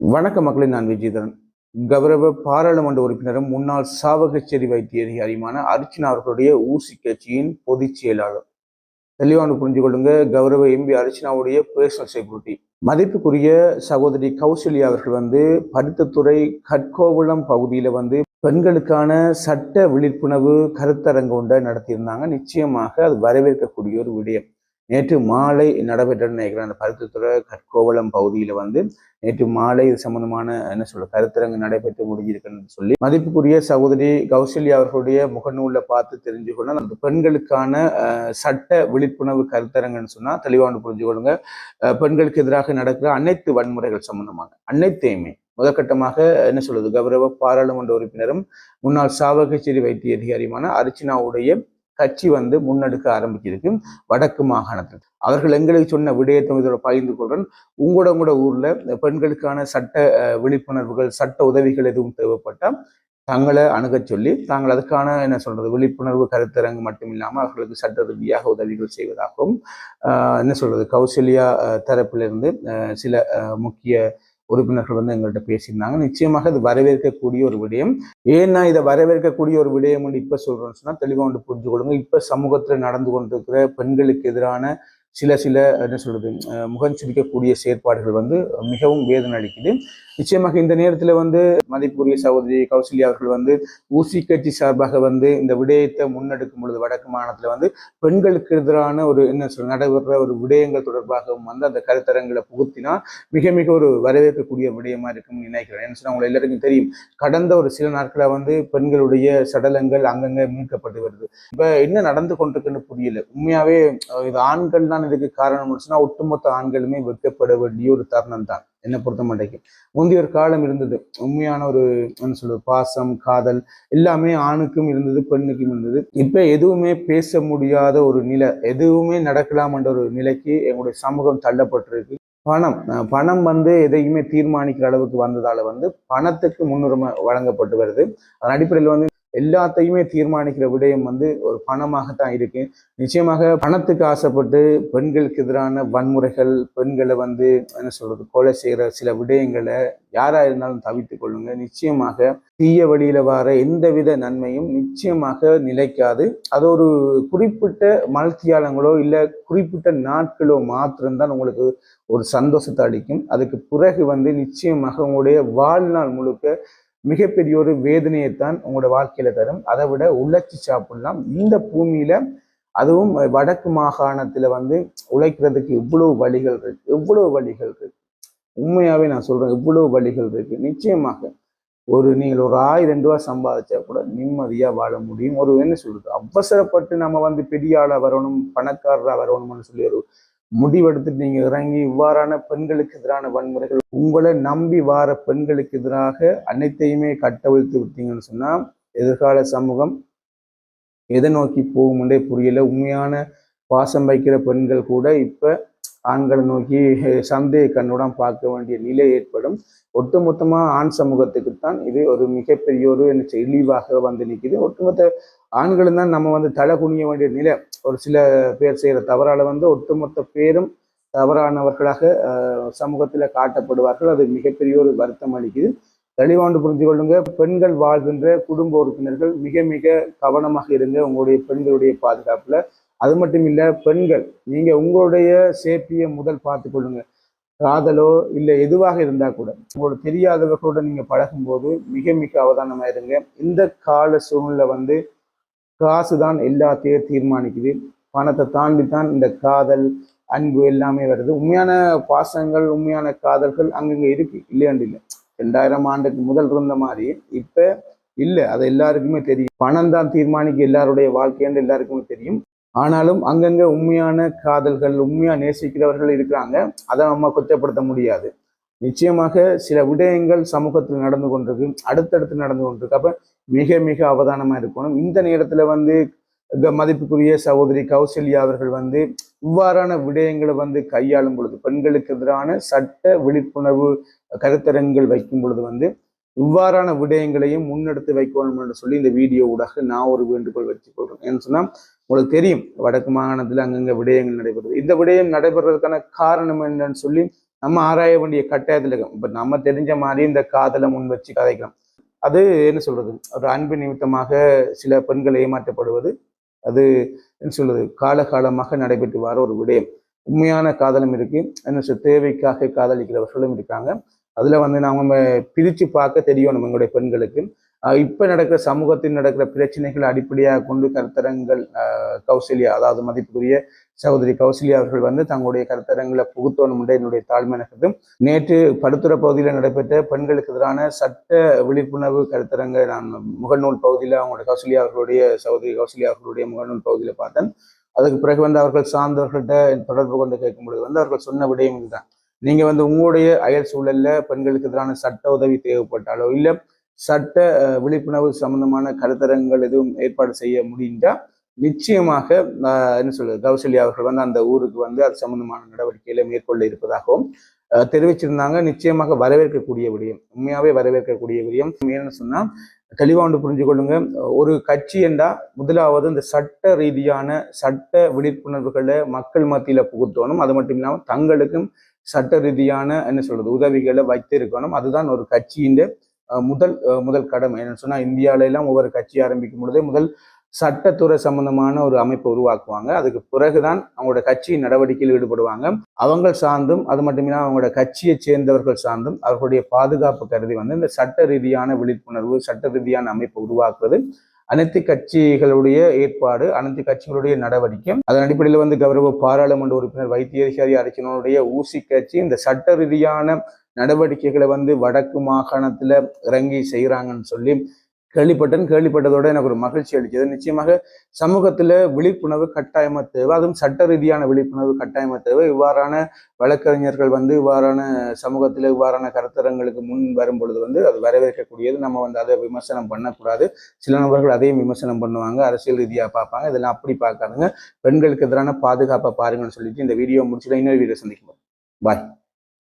வணக்க மக்களை நான் விஜயதரன். கௌரவ பாராளுமன்ற உறுப்பினரும் முன்னாள் சாவகச்சேரி வைத்திய அதிகாரியுமான அர்ச்சனா அவர்களுடைய ஊசி கட்சியின் பொதுச் செயலாளர். தெளிவான புரிஞ்சு கொள்ளுங்க கௌரவ எம்பி அர்ச்சனாவுடைய பர்சனல் செக்யூரிட்டி மதிப்புக்குரிய சகோதரி கௌசல்யா அவர்கள் வந்து பருத்தத்துறை கட்கோகுளம் பகுதியில வந்து பெண்களுக்கான சட்ட விழிப்புணர்வு கருத்தரங்கு ஒன்றை நடத்தியிருந்தாங்க. நிச்சயமாக அது வரவேற்கக்கூடிய ஒரு விடயம். நேற்று மாலை நடைபெற்ற நினைக்கிறேன். அந்த பருத்தத்துறை கற்கோவளம் பகுதியில வந்து நேற்று மாலை இது சம்பந்தமான என்ன சொல்ல கருத்தரங்கு நடைபெற்று முடிஞ்சிருக்குன்னு சொல்லி மதிப்புக்குரிய சகோதரி கௌசல்யா அவர்களுடைய முகநூலில் பார்த்து தெரிஞ்சுக்கொள்ள அந்த பெண்களுக்கான சட்ட விழிப்புணர்வு கருத்தரங்குன்னு சொன்னால் தெளிவான புரிஞ்சுக்கொள்ளுங்க அஹ், பெண்களுக்கு எதிராக நடக்கிற அனைத்து வன்முறைகள் சம்பந்தமாக அனைத்தையுமே. முதற்கட்டமாக என்ன சொல்றது கௌரவ பாராளுமன்ற உறுப்பினரும் முன்னாள் சாவகச்சேரி வைத்திய அதிகாரியுமான அர்ச்சனாவுடைய கட்சி வந்து முன்னெடுக்க ஆரம்பிச்சிருக்கு. வடக்கு மாகாணத்தில். அவர்கள் எங்களுக்கு சொன்ன விடயத்தை இதோட பகிர்ந்து கொள்றேன். உங்களோட உங்களோட ஊரில் பெண்களுக்கான சட்ட விழிப்புணர்வுகள் சட்ட உதவிகள் எதுவும் தேவைப்பட்டால் தங்களை அணுகச் சொல்லி தாங்கள் அதுக்கான என்ன சொல்றது விழிப்புணர்வு கருத்தரங்கு மட்டும் இல்லாமல் அவர்களுக்கு சட்ட ரீதியாக உதவிகள் செய்வதாகவும் என்ன சொல்றது கௌசல்யா தரப்பிலிருந்து சில முக்கிய உறுப்பினர்கள் வந்து எங்கள்கிட்ட பேசியிருந்தாங்க. நிச்சயமாக இது வரவேற்கக்கூடிய ஒரு விடயம். ஏன்னா இதை வரவேற்கக்கூடிய ஒரு விடயம் வந்து இப்போ சொல்றோம்னு சொன்னால் தெளிவாக வந்து புரிஞ்சு கொள்ளுங்க இப்போ சமூகத்தில் நடந்து கொண்டிருக்கிற பெண்களுக்கு எதிரான சில சில என்ன சொல்கிறது முகம் சுளிக்கக்கூடிய செயற்பாடுகள் வந்து மிகவும் வேதனை அளிக்குது. நிச்சயமாக இந்த நேரத்தில் வந்து மதிப்புரிய சகோதரி கௌசல்யா அவர்கள் வந்து ஊசி கட்சி சார்பாக வந்து இந்த விடயத்தை முன்னெடுக்கும் பொழுது வடக்கு மாநிலத்தில் வந்து பெண்களுக்கு எதிரான ஒரு என்ன சொல்ற நடைபெற ஒரு விடயங்கள் தொடர்பாகவும் வந்து அந்த கருத்தரங்களை புகுத்தினா மிக மிக ஒரு வரவேற்கக்கூடிய விடயமா இருக்கும்னு நினைக்கிறேன். என்ன சொன்னால் உங்களுக்கு எல்லாருக்கும் தெரியும். கடந்த ஒரு சில நாட்களில் வந்து பெண்களுடைய சடலங்கள் அங்கங்கே மீட்கப்பட்டு வருது. இப்போ என்ன நடந்து கொண்டிருக்குன்னு புரியல. உண்மையாகவே இது ஆண்கள் தான் இதுக்கு காரணம் சொன்னா ஒட்டுமொத்த ஆண்களுமே வெட்கப்பட வேண்டிய ஒரு தருணம் தான். என்னை பொறுத்த மாட்டேங்க முந்தைய ஒரு காலம் இருந்தது. உண்மையான ஒரு என்ன சொல்றது பாசம் காதல் எல்லாமே ஆணுக்கும் இருந்தது பெண்ணுக்கும் இருந்தது. இப்ப எதுவுமே பேச முடியாத ஒரு நிலை எதுவுமே நடக்கலாம்ன்ற ஒரு நிலைக்கு எங்களுடைய சமூகம் தள்ளப்பட்டிருக்கு. பணம் பணம் வந்து எதையுமே தீர்மானிக்கிற அளவுக்கு வந்ததால வந்து பணத்துக்கு முன்னுரிமை வழங்கப்பட்டு வருது. அதன் அடிப்படையில் வந்து எல்லாத்தையுமே தீர்மானிக்கிற விடயம் வந்து ஒரு பணமாகத்தான் இருக்கு. நிச்சயமாக பணத்துக்கு ஆசைப்பட்டு பெண்களுக்கு எதிரான வன்முறைகள் பெண்களை வந்து என்ன சொல்றது கொலை செய்யற சில விடயங்களை யாரா இருந்தாலும் தவித்துக் கொள்ளுங்க. நிச்சயமாக தீய வழியில வர எந்தவித நன்மையும் நிச்சயமாக நிலைக்காது. அது ஒரு குறிப்பிட்ட மலர்த்தியாளங்களோ இல்ல குறிப்பிட்ட நாட்களோ மாத்திரம்தான் உங்களுக்கு ஒரு சந்தோஷத்தை அளிக்கும். அதுக்கு பிறகு வந்து நிச்சயமாக உங்களுடைய வாழ்நாள் முழுக்க மிகப்பெரிய ஒரு வேதனையை தான் உங்களோட வாழ்க்கையில தரும். அதை விட உழைச்சி சாப்பிடலாம். இந்த பூமியில அதுவும் வடக்கு மாகாணத்துல வந்து உழைக்கிறதுக்கு இவ்வளவு வழிகள் இருக்கு. எவ்வளவு வழிகள் இருக்கு. உண்மையாவே நான் சொல்றேன் இவ்வளவு வழிகள் இருக்கு. நிச்சயமாக ஒரு நீங்கள் ஒரு ஆயிரம் ரூபாய் சம்பாதிச்சா கூட நிம்மதியா வாழ முடியும். ஒரு என்ன சொல்றது? அவசரப்பட்டு நம்ம வந்து பெரிய ஆளா வரணும் பணக்காரரா வரணும்னு சொல்லி ஒரு முடிவெடுத்துட்டு நீங்க இறங்கி இவ்வாறான பெண்களுக்கு எதிரான வன்முறைகள் உங்களை நம்பி வார பெண்களுக்கு எதிராக அனைத்தையுமே கட்டவிழ்த்து விட்டீங்கன்னு சொன்னா எதிர்கால சமூகம் எதை நோக்கி போகும்ன்றே புரியல. உண்மையான பாசம் வைக்கிற பெண்கள் கூட இப்ப ஆண்களை நோக்கி சந்தேக கண்ணுடன் பார்க்க வேண்டிய நிலை ஏற்படும். ஒட்டுமொத்தமாக ஆண் சமூகத்துக்குத்தான் இது ஒரு மிகப்பெரிய ஒரு என்ன இழிவாக வந்து நிற்கிது ஒட்டுமொத்த ஆண்களும் தான் நம்ம வந்து தலை குனிய வேண்டிய நிலை. ஒரு சில பேர் செய்கிற தவறால் வந்து ஒட்டுமொத்த பேரும் தவறானவர்களாக சமூகத்தில் காட்டப்படுவார்கள். அது மிகப்பெரிய ஒரு வருத்தம் அளிக்குது. தெளிவாண்டு புரிஞ்சு கொள்ளுங்க. பெண்கள் வாழ்கின்ற குடும்ப உறுப்பினர்கள் மிக மிக கவனமாக இருங்க. உங்களுடைய பெண்களுடைய பாதுகாப்பில் அது மட்டும் இல்லை பெண்கள் நீங்கள் உங்களுடைய சேஃப்டியை முதல் பார்த்து கொள்ளுங்க. காதலோ இல்லை எதுவாக இருந்தால் கூட உங்களோட தெரியாதவர்களோட நீங்கள் பழகும்போது மிக மிக அவதானமாக இருங்க. இந்த கால சூழ்நிலை வந்து காசு தான் எல்லாத்தையும் தீர்மானிக்குது. பணத்தை தாண்டி தான் இந்த காதல் அன்பு எல்லாமே வருது. உண்மையான பாசங்கள் உண்மையான காதல்கள் அங்கங்கே இருக்கு இல்லையாண்டு இல்லை. ரெண்டாயிரம் ஆண்டுக்கு முதல் இருந்த மாதிரி இப்போ இல்லை. அது எல்லாருக்குமே தெரியும். பணம் தான் தீர்மானிக்க எல்லாருடைய வாழ்க்கைன்னு எல்லாருக்குமே தெரியும். ஆனாலும் அங்கங்க உண்மையான காதல்கள் உண்மையா நேசிக்கிறவர்கள் இருக்கிறாங்க. அதை நம்ம குற்றப்படுத்த முடியாது. நிச்சயமாக சில விடயங்கள் சமூகத்தில் நடந்து கொண்டிருக்கு அடுத்தடுத்து நடந்து கொண்டிருக்கு. அப்ப மிக மிக அவதானமா இருக்கணும். இந்த நேரத்துல வந்து மதிப்புக்குரிய சகோதரி கௌசல்யா அவர்கள் வந்து இவ்வாறான விடயங்களை வந்து கையாளும் பொழுது பெண்களுக்கு எதிரான சட்ட விழிப்புணர்வு கருத்தரங்குகள் வைக்கும் பொழுது வந்து இவ்வாறான விடயங்களையும் முன்னெடுத்து வைக்கணும் என்று சொல்லி இந்த வீடியோ ஊடாக நான் ஒரு வேண்டுகோள் வச்சுக் கொள்றேன். ஏன்னு சொன்னா உங்களுக்கு தெரியும் வடக்கு மாகாணத்தில் அங்கங்கே விடயங்கள் நடைபெறுது. இந்த விடயம் நடைபெறதுக்கான காரணம் என்னன்னு சொல்லி நம்ம ஆராய வேண்டிய கட்டாயத்தில் இருக்கோம். இப்போ நம்ம தெரிஞ்ச மாதிரி இந்த காதலை முன் வச்சு கதைக்கலாம் அது என்ன சொல்றது? ஒரு அன்பு நிமித்தமாக சில பெண்கள் ஏமாற்றப்படுவது அது என்ன சொல்றது? காலகாலமாக நடைபெற்று வர ஒரு விடயம். உண்மையான காதலும் இருக்கு. என்ன சொல் தேவைக்காக காதலிக்கிறவர்களும் இருக்காங்க. அதுல வந்து நாம பிரிச்சு பார்க்க தெரியணும் எங்களுடைய பெண்களுக்கு. இப்போ நடக்கிற சமூகத்தில் நடக்கிற பிரச்சனைகள் அடிப்படையாக கொண்டு கருத்தரங்கள் கௌசல்யா அதாவது மதிப்புக்குரிய சகோதரி கௌசல்யா அவர்கள் வந்து தங்களுடைய கருத்தரங்களை புகுத்தோணும் என்னுடைய தாழ்மையான கருத்து நேற்று படுத்துற பகுதியில் நடைபெற்ற பெண்களுக்கு எதிரான சட்ட விழிப்புணர்வு கருத்தரங்க நான் முகநூல் பகுதியில் அவங்களுடைய கௌசல்யா அவர்களுடைய சகோதரி கௌசல்யா அவர்களுடைய முகநூல் பகுதியில் பார்த்தேன். அதுக்கு பிறகு வந்து அவர்கள் சார்ந்தவர்கள்ட்ட தொடர்பு கொண்டு கேட்கும் பொழுது வந்து அவர்கள் சொன்ன விடயம் இதுதான். நீங்கள் வந்து உங்களுடைய அயல் சூழலில் பெண்களுக்கு எதிரான சட்ட உதவி தேவைப்பட்டாலோ இல்லை சட்ட விழிப்புணர்வு சம்பந்தமான கருத்தரங்கள் எதுவும் ஏற்பாடு செய்ய முடிஞ்சா நிச்சயமாக என்ன சொல்றது கௌசல்யா அவர்கள் வந்து அந்த ஊருக்கு வந்து அது சம்பந்தமான நடவடிக்கைகளை மேற்கொள்ள இருப்பதாகவும் தெரிவிச்சிருந்தாங்க. நிச்சயமாக வரவேற்கக்கூடிய விடயம் உண்மையாவே வரவேற்கக்கூடிய விடயம். ஏன்னு சொன்னா தெளிவா ஒன்று புரிஞ்சு கொள்ளுங்க. ஒரு கட்சி என்றா முதலாவது இந்த சட்ட ரீதியான சட்ட விழிப்புணர்வுகளை மக்கள் மத்தியில புகுத்தணும். அது மட்டும் இல்லாமல் தங்களுக்கும் சட்ட ரீதியான என்ன சொல்றது உதவிகளை வைத்திருக்கணும். அதுதான் ஒரு கட்சியின் முதல் முதல் கடமை. என்னன்னு சொன்னால் இந்தியாவிலலாம் ஒவ்வொரு கட்சி ஆரம்பிக்கும் பொழுதே முதல் சட்டத்துறை சம்பந்தமான ஒரு அமைப்பை உருவாக்குவாங்க. அதுக்கு பிறகுதான் அவங்களோட கட்சி நடவடிக்கையில் ஈடுபடுவாங்க. அவங்க சார்ந்தும் அது மட்டும் இல்லாமல் அவங்களோட கட்சியை சேர்ந்தவர்கள் சார்ந்தும் அவர்களுடைய பாதுகாப்பு கருதி வந்து இந்த சட்ட ரீதியான விழிப்புணர்வு சட்ட ரீதியான அமைப்பை உருவாக்குறது அனைத்து கட்சிகளுடைய ஏற்பாடு அனைத்து கட்சிகளுடைய நடவடிக்கை. அதன் அடிப்படையில் வந்து கௌரவ பாராளுமன்ற உறுப்பினர் வைத்தியசாரி அரசினுடைய ஊசி கட்சி இந்த சட்ட ரீதியான நடவடிக்கைகளை வந்து வடக்கு மாகாணத்துல இறங்கி செய்கிறாங்கன்னு சொல்லி கேள்விப்பட்டேன். கேள்விப்பட்டதோட எனக்கு ஒரு மகிழ்ச்சி அளிச்சது. நிச்சயமாக சமூகத்துல விழிப்புணர்வு கட்டாயமா தேவை. அதுவும் சட்ட ரீதியான விழிப்புணர்வு கட்டாயமா தேவை. இவ்வாறான வழக்கறிஞர்கள் வந்து இவ்வாறான சமூகத்துல இவ்வாறான கருத்தரங்களுக்கு முன் வரும் பொழுது வந்து அது வரவேற்கக்கூடியது. நம்ம வந்து அதை விமர்சனம் பண்ணக்கூடாது. சில நபர்கள் அதையும் விமர்சனம் பண்ணுவாங்க. அரசியல் ரீதியா பார்ப்பாங்க. இதெல்லாம் அப்படி பார்க்காதுங்க. பெண்களுக்கு எதிரான பாதுகாப்பை பாருங்கன்னு சொல்லிட்டு இந்த வீடியோ முடிச்சுட்டு இன்னொரு வீடியோ சந்திக்கும் பாய்